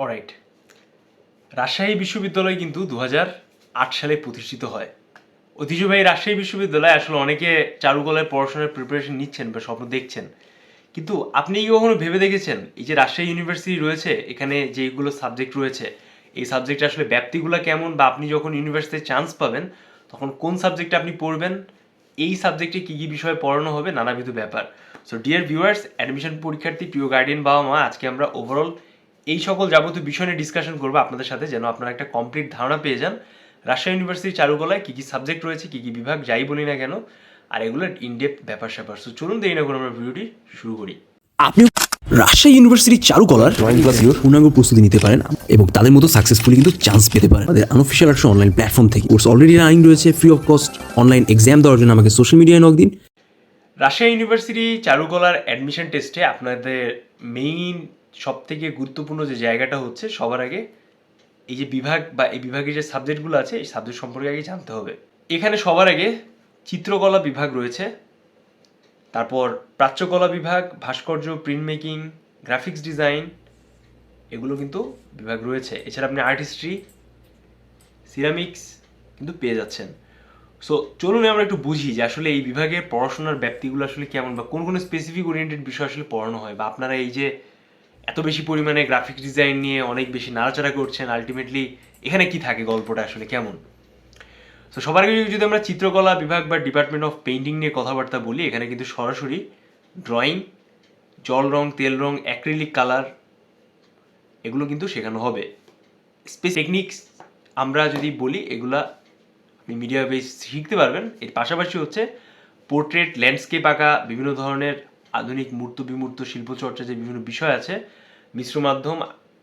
Alright Rajshahi বিশ্ববিদ্যালয় কিন্তু দু সালে প্রতিষ্ঠিত হয়। ঐতিহ্যবাহী রাজশাহী বিশ্ববিদ্যালয়ে আসলে অনেকে চারুকলায় পড়াশোনার প্রিপারেশন নিচ্ছেন বা স্বপ্ন দেখছেন। কিন্তু আপনি কি কখনো ভেবে দেখেছেন এই যে রাজশাহী ইউনিভার্সিটি রয়েছে, এখানে যেগুলো সাবজেক্ট রয়েছে, এই সাবজেক্টে আসলে ব্যাপ্তিগুলো কেমন বা আপনি যখন ইউনিভার্সিটিতে চান্স পাবেন, তখন কোন সাবজেক্টে আপনি পড়বেন, এই সাবজেক্টে কী কী বিষয়ে পড়ানো হবে নানাবিধ ব্যাপার। সো ডিয়ার ভিউয়ার্স অ্যাডমিশন পরীক্ষার্থী, প্রিয় গার্ডিয়ান বাবা মা আজকে আমরা ওভারঅল এই সকল যাবতীয় বিষয় নিয়ে ডিসকাশন করব আপনাদের সাথে যেন আপনারা একটা কমপ্লিট ধারণা পেয়ে যান। রাজশাহী ইউনিভার্সিটি চারুকলায় কী কী সাবজেক্ট রয়েছে কী কী বিভাগ যাই বলি না কেন আর এগুলোর ইনডেপ ব্যাপার স্যাপার। সো চলুন দেরি না করে আমরা ভিডিওটি শুরু করি। আপনি রাজশাহী ইউনিভার্সিটির চারুকলার ড্রয়িং ক্লাস ইউর পূর্ণাঙ্গ প্রস্তুতি নিতে পারেন এবং তাদের মতো সাকসেসফুলি কিন্তু চান্স পেতে পারেন। আমাদের আনঅফিসিয়াল একটা অনলাইন প্ল্যাটফর্ম থেকে। কোর্স অলরেডি রানিং রয়েছে free of cost online exam দেওয়ার জন্য আমাকে সোশ্যাল মিডিয়ায় নক দিন। রাজশাহী ইউনিভার্সিটি চারুকলার অ্যাডমিশন টেস্টে আপনাদের মেইন সব থেকে গুরুত্বপূর্ণ যে জায়গাটা হচ্ছে সবার আগে এই যে বিভাগ বা এই বিভাগের যে সাবজেক্টগুলো আছে, এই সাবজেক্ট সম্পর্কে আগে জানতে হবে। এখানে সবার আগে চিত্রকলা বিভাগ রয়েছে, তারপর প্রাচ্যকলা বিভাগ, ভাস্কর্য প্রিন্ট মেকিং গ্রাফিক্স ডিজাইন এগুলো কিন্তু বিভাগ রয়েছে। এছাড়া আপনি আর্ট হিস্ট্রি সিরামিক্স কিন্তু পেয়ে যাচ্ছেন। সো চলুন আমরা একটু বুঝি যে আসলে এই বিভাগের পড়াশোনার ব্যাপ্তিগুলো আসলে কেমন বা কোন কোন স্পেসিফিক ওরিয়েন্টেড বিষয় আসলে পড়ানো হয় বা আপনারা এই যে এত বেশি পরিমাণে গ্রাফিক্স ডিজাইন নিয়ে অনেক বেশি নাড়াচাড়া করছেন আলটিমেটলি এখানে কি থাকে গল্পটা আসলে কেমন? তো সবার আগে যদি আমরা চিত্রকলা বিভাগ বা ডিপার্টমেন্ট অফ পেইন্টিং নিয়ে কথাবার্তা বলি, এখানে কিন্তু সরাসরি ড্রয়িং জল রং, তেল রং অ্যাক্রিলিক কালার এগুলো কিন্তু শেখানো হবে। স্পেস টেকনিক্স আমরা যদি বলি, এগুলা আপনি মিডিয়া বেস শিখতে পারবেন। এর পাশাপাশি হচ্ছে পোর্ট্রেট ল্যান্ডস্কেপ আঁকা, বিভিন্ন ধরনের আধুনিক মূর্ত বিমূর্ত শিল্পচর্চা যে বিভিন্ন বিষয় আছে, মিশ্র মাধ্যম,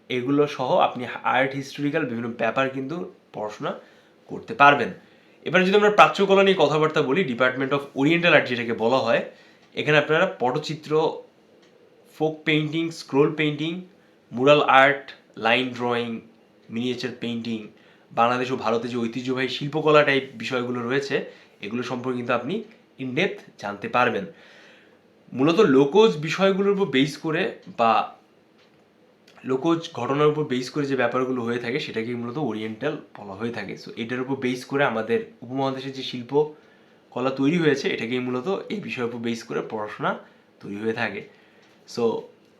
এগুলো সহ আপনি আর্ট হিস্টোরিক্যাল বিভিন্ন ব্যাপার কিন্তু পড়াশোনা করতে পারবেন। এবার যদি আমরা প্রাচ্যকলা নিয়ে কথাবার্তা বলি ডিপার্টমেন্ট অফ ওরিয়েন্টাল আর্ট যেটাকে বলা হয়, এখানে আপনারা patachitra folk painting scroll painting mural art line drawing miniature painting Bangladesh ও ভারতে যে ঐতিহ্যবাহী শিল্পকলা টাইপ বিষয়গুলো রয়েছে, এগুলো সম্পর্কে কিন্তু আপনি ইনডেপথ জানতে পারবেন। মূলত লোকজ বিষয়গুলোর উপর বেস করে বা লোকজ ঘটনার উপর বেস করে যে ব্যাপারগুলো হয়ে থাকে, সেটাকে মূলত ওরিয়েন্টাল বলা হয়ে থাকে। সো এটার উপর বেস করে আমাদের উপমহাদেশের যে শিল্প কলা তৈরি হয়েছে, এটাকেই মূলত এই বিষয়ের উপর বেস করে পড়াশোনা তৈরি হয়ে থাকে। সো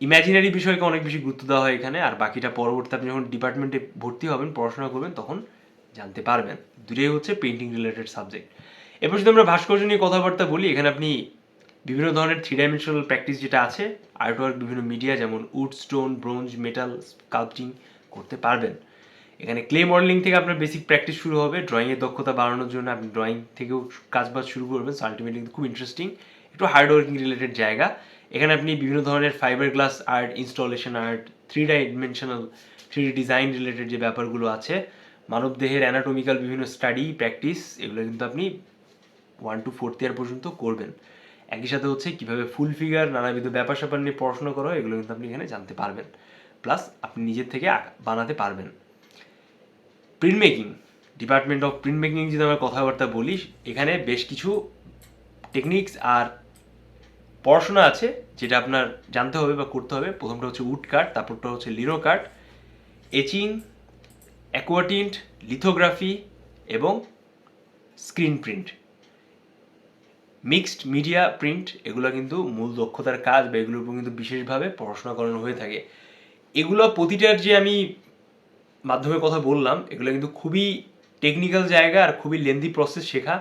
ইম্যাজিনারি বিষয়কে অনেক বেশি গুরুত্ব দেওয়া হয় এখানে, আর বাকিটা পরবর্তী আপনি যখন ডিপার্টমেন্টে ভর্তি হবেন, পড়াশোনা করবেন, তখন জানতে পারবেন। দুটোই হচ্ছে পেন্টিং রিলেটেড সাবজেক্ট এরপর যদি আমরা ভাস্কর্য নিয়ে কথাবার্তা বলি, এখানে আপনি বিভিন্ন ধরনের থ্রি ডাইমেনশনাল প্র্যাকটিস যেটা আছে আর্টওয়ার্ক বিভিন্ন মিডিয়া যেমন wood stone bronze metal sculpting করতে পারবেন। এখানে ক্লে মডেলিং থেকে আপনার বেসিক প্র্যাকটিস শুরু হবে। ড্রয়িংয়ের দক্ষতা বাড়ানোর জন্য আপনি ড্রয়িং থেকেও কাজবাজ শুরু করবেন। আলটিমেটলি খুব ইন্টারেস্টিং একটু হার্ড ওয়ার্কিং রিলেটেড জায়গা। এখানে আপনি বিভিন্ন ধরনের fibre glass art installation art three dimensional three D design related যে ব্যাপারগুলো আছে মানবদেহের অ্যানাটমিক্যাল বিভিন্ন স্টাডি প্র্যাকটিস এগুলো কিন্তু আপনি ওয়ান টু ফোর্থ ইয়ার পর্যন্ত করবেন। একই সাথে হচ্ছে কীভাবে ফুল ফিগার নানাবিধ ব্যাপার স্যাপার নিয়ে পড়াশোনা করা হয় এগুলো কিন্তু আপনি এখানে জানতে পারবেন। প্লাস আপনি নিজের থেকে বানাতে পারবেন। Print making department of print making যদি আমরা কথাবার্তা বলি, এখানে বেশ কিছু টেকনিক্স আর পড়াশোনা আছে, যেটা আপনার জানতে হবে বা করতে হবে। প্রথমটা হচ্ছে উড কাট তারপরটা হচ্ছে lino cut etching aquatint lithography এবং screen print mixed media, print এগুলো কিন্তু মূল দক্ষতার কাজ বা এগুলোর উপর কিন্তু বিশেষভাবে পড়াশোনা করানো হয়ে থাকে। এগুলো প্রতিটার যে আমি মাধ্যমে কথা বললাম, এগুলো কিন্তু খুবই টেকনিক্যাল জায়গা আর খুবই লেন্দি প্রসেস শেখা।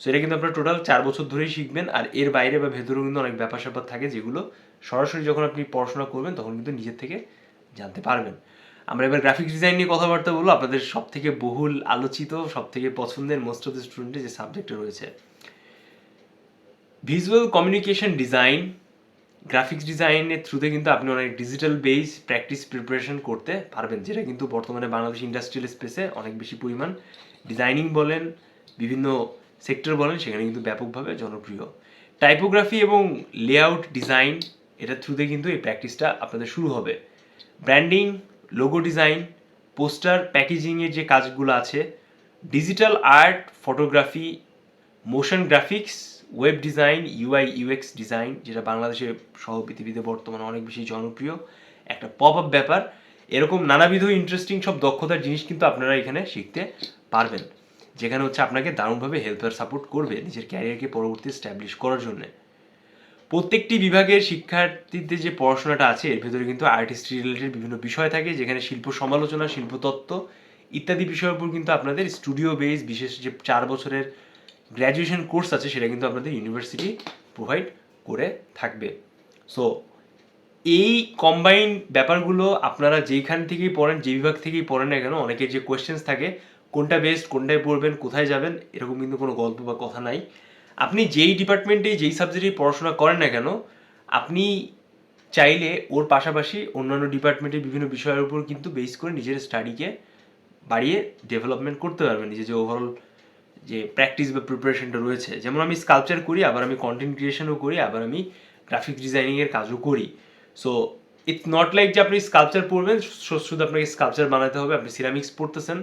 সো এটা কিন্তু আপনারা টোটাল চার বছর ধরেই শিখবেন আর এর বাইরে বা ভেতরেও কিন্তু অনেক ব্যাপার স্যাপার থাকে যেগুলো সরাসরি যখন আপনি পড়াশোনা করবেন, তখন কিন্তু নিজের থেকে জানতে পারবেন। আমরা এবার গ্রাফিক্স ডিজাইন নিয়ে কথাবার্তা বলব। আপনাদের সব থেকে বহুল আলোচিত সব থেকে পছন্দের মোস্ট অফ দ্য স্টুডেন্টের যে সাবজেক্টটা রয়েছে। ভিজুয়াল কমিউনিকেশন ডিজাইন গ্রাফিক্স ডিজাইনের থ্রুতে কিন্তু আপনি অনেক ডিজিটাল বেস প্র্যাকটিস প্রিপারেশন করতে পারবেন, যেটা কিন্তু বর্তমানে বাংলাদেশ ইন্ডাস্ট্রিয়াল স্পেসে অনেক বেশি পরিমাণ ডিজাইনিং বলেন, বিভিন্ন সেক্টর বলেন, সেখানে কিন্তু ব্যাপকভাবে জনপ্রিয়। টাইপোগ্রাফি এবং লেআউট ডিজাইন এটার থ্রুতে কিন্তু এই প্র্যাকটিসটা আপনাদের শুরু হবে। ব্র্যান্ডিং লোগো ডিজাইন পোস্টার প্যাকেজিংয়ের যে কাজগুলো আছে digital art photography motion graphics web design UI UX design যেটা বাংলাদেশে সহ পৃথিবীতে বর্তমানে অনেক বেশি জনপ্রিয়, একটা পপ আপ ব্যাপার। এরকম নানাবিধ ইন্টারেস্টিং সব দক্ষতার জিনিস কিন্তু আপনারা এখানে শিখতে পারবেন। যেখানে হচ্ছে আপনাকে দারুণভাবে হেল্পার সাপোর্ট করবে নিজের ক্যারিয়ারকে পরবর্তী স্ট্যাবলিশ করার জন্য। প্রত্যেকটি বিভাগের শিক্ষার্থীদের যে পড়াশোনাটা আছে, এর ভেতরে কিন্তু আর্টিস্ট রিলেটেড বিভিন্ন বিষয় থাকে, যেখানে শিল্প সমালোচনা শিল্পতত্ত্ব ইত্যাদি বিষয়ের উপর কিন্তু আপনাদের স্টুডিও বেস বিশেষ যে চার বছরের গ্র্যাজুয়েশন কোর্স আছে, সেটা কিন্তু আপনাদের ইউনিভার্সিটি প্রোভাইড করে থাকবে। সো এই কম্বাইন ব্যাপারগুলো আপনারা যেইখান থেকেই পড়েন, যে বিভাগ থেকেই পড়েন না কেন, অনেকের যে কোয়েশ্চেন্স থাকে, কোনটা বেস্ট কোনটায় পড়বেন, কোথায় যাবেন, এরকম কিন্তু কোনো গল্প বা কথা নাই। আপনি যেই ডিপার্টমেন্টে যেই সাবজেক্টে পড়াশোনা করেন না কেন, আপনি চাইলে ওর পাশাপাশি অন্যান্য ডিপার্টমেন্টের বিভিন্ন বিষয়ের উপর কিন্তু বেস করে নিজের স্টাডিকে বাড়িয়ে ডেভেলপমেন্ট করতে পারবেন, নিজের যে ওভারঅল যে প্র্যাকটিস বা প্রিপারেশনটা রয়েছে। যেমন আমি স্কাল্পচার করি, আবার আমি কন্টেন্ট ক্রিয়েশনও করি, আবার আমি গ্রাফিক ডিজাইনিংয়ের কাজও করি। সো ইটস নট লাইক যে আপনি স্কাল্পচার পড়বেন শুধু আপনাকে স্কাল্পচার বানাতে হবে। আপনি সিরামিক্স পড়তেছেন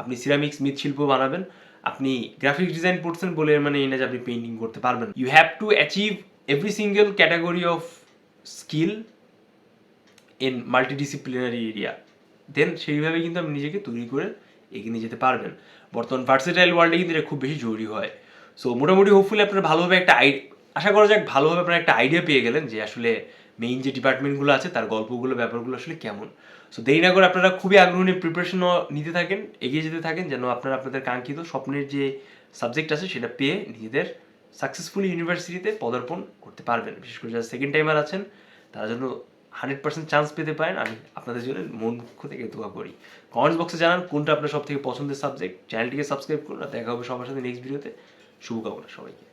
আপনি সিরামিক্স মৃৎশিল্প বানাবেন, আপনি গ্রাফিক ডিজাইন পড়ছেন বলে মানে এই না যে আপনি পেন্টিং করতে পারবেন। You have to achieve every single category of skill in multidisciplinary area then সেইভাবে কিন্তু আমি নিজেকে তৈরি করে এগিয়ে নিয়ে যেতে পারবেন। বর্তমান ভার্সেটাইল ওয়ার্ল্ডে কিন্তু এটা খুব বেশি জরুরি হয়। সো মোটামুটি হোপফুলি আপনারা ভালোভাবে একটা আই আশা করা যাক ভালোভাবে আপনারা একটা আইডিয়া পেয়ে গেলেন যে আসলে মেইন যে ডিপার্টমেন্টগুলো আছে, তার গল্পগুলো, ব্যাপারগুলো আসলে কেমন। সো দেরি না করে আপনারা খুবই আগ্রহ নিয়ে প্রিপারেশনও নিতে থাকেন, এগিয়ে যেতে থাকেন, যেন আপনারা আপনাদের কাঙ্ক্ষিত স্বপ্নের যে সাবজেক্ট আছে, সেটা পেয়ে নিজেদের সাকসেসফুলি ইউনিভার্সিটিতে পদার্পণ করতে পারবেন। বিশেষ করে যারা সেকেন্ড টাইমার আছেন, তারা যেন হান্ড্রেড পার্সেন্ট চান্স পেতে পারেন। আমি আপনাদের জন্য মন থেকে দোয়া করি। কমেন্টস বক্সে জানান কোনটা আপনার সব থেকে পছন্দের সাবজেক্ট চ্যানেলটিকে সাবস্ক্রাইব করুন দেখা হবে সবার সাথে নেক্সট ভিডিওতে শুভকামনা সবাইকে।